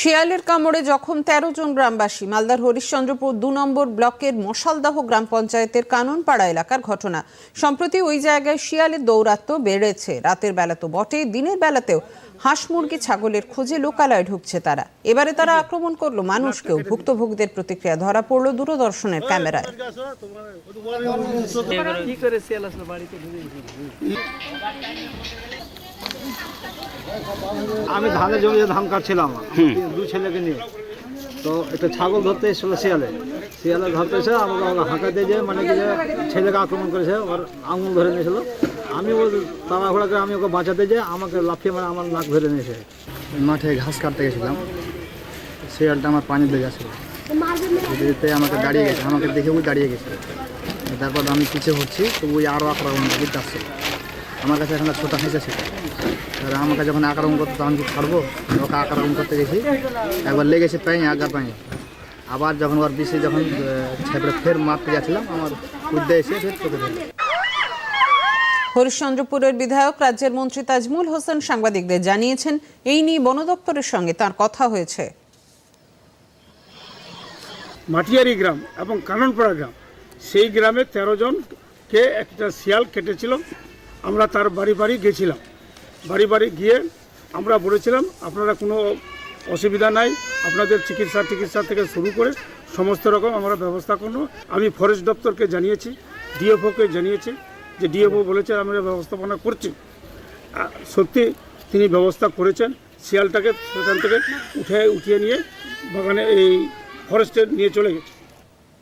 শিয়ালের কামড়ে জখম তেরো জন গ্রামবাসী। মালদার হরিশ্চন্দ্রপুর দু নম্বর ব্লকের মশালদাহ গ্রাম পঞ্চায়েতের কাননপাড়া এলাকার ঘটনা। সম্প্রতি ওই জায়গায় শিয়ালের দৌরাত্ম্য বেড়েছে। রাতের বেলা তো বটেই, দিনের বেলাতেও হাঁস মুরগি, ছাগলের খোঁজে লোকালয়ে ঢুকছে তারা। এবারে তারা আক্রমণ করল মানুষকেও। ভুক্তভোগীদের প্রতিক্রিয়া ধরা পড়ল দূরদর্শনের ক্যামেরায়। আমি ধানের জমিতে ধান কাটছিলাম। দু ছেলেকে নিয়ে। তো একটা ছাগল ধরতে এসেছিল শিয়ালে। শিয়ালে ধরতে এসে আমাকে হাঁকাতে যে মানে কি যে ছেলেকে আক্রমণ করেছে ওর আঙুল ধরে নিয়েছিল। আমি ও তাড়াহুড়া করে আমি ওকে বাঁচাতে যে আমাকে লাফিয়ে মানে আমার নাক ধরে নিয়েছে। মাঠে ঘাস কাটতে গেছিলাম। শিয়ালটা আমার পানি দিয়ে গেছিল যেতে আমাকে দাঁড়িয়ে গেছে আমাকে দেখে ওই দাঁড়িয়ে গেছে। তারপর আমি পিছিয়ে হচ্ছি তো ওই আরও আক্রমণ আসছে আমার কাছে এখন ছোটো হেঁচে ছিল এবার আমাকে যখন আক্রমণ করতে তখন কি ছাড়বো? ওকে আক্রমণ করতে গেছি। একবার লেগেছে পায়ে আগা পায়ে আবার যখন ওর বিষে যখন ছেপড়ে ফের মারতে যাচ্ছিলাম আমার উদ্দে এসে ফের চোখে ধরলো। হরিশ্চন্দ্রপুরের বিধায়ক রাজ্যের মন্ত্রী তাজমুল হোসেন সাংবাদিকদের জানিয়েছেন এই নিয়ে বন দপ্তরের সঙ্গে তার কথা হয়েছে। মাটিয়ারি গ্রাম এবং কাননপাড়া গ্রাম। সেই গ্রামে তেরো জনকে একটা শিয়াল কেটেছিল। আমরা তার বাড়ি বাড়ি গেছিলাম। বাড়ি বাড়ি গিয়ে আমরা বলেছিলাম, আপনারা কোনো অসুবিধা নাই, আপনাদের চিকিৎসা টিকিৎসা থেকে শুরু করে সমস্ত রকম আমরা ব্যবস্থা করব। আমি ফরেস্ট দপ্তরকে জানিয়েছি, ডিএফওকে জানিয়েছি যে ডিএফও বলেছে, আমরা ব্যবস্থাপনা করছি। সত্যি তিনি ব্যবস্থা করেছেন, শিয়ালটাকে সেখান থেকে উঠে, উঠিয়ে নিয়ে বাগানে এই ফরেস্টে নিয়ে চলে গেছে।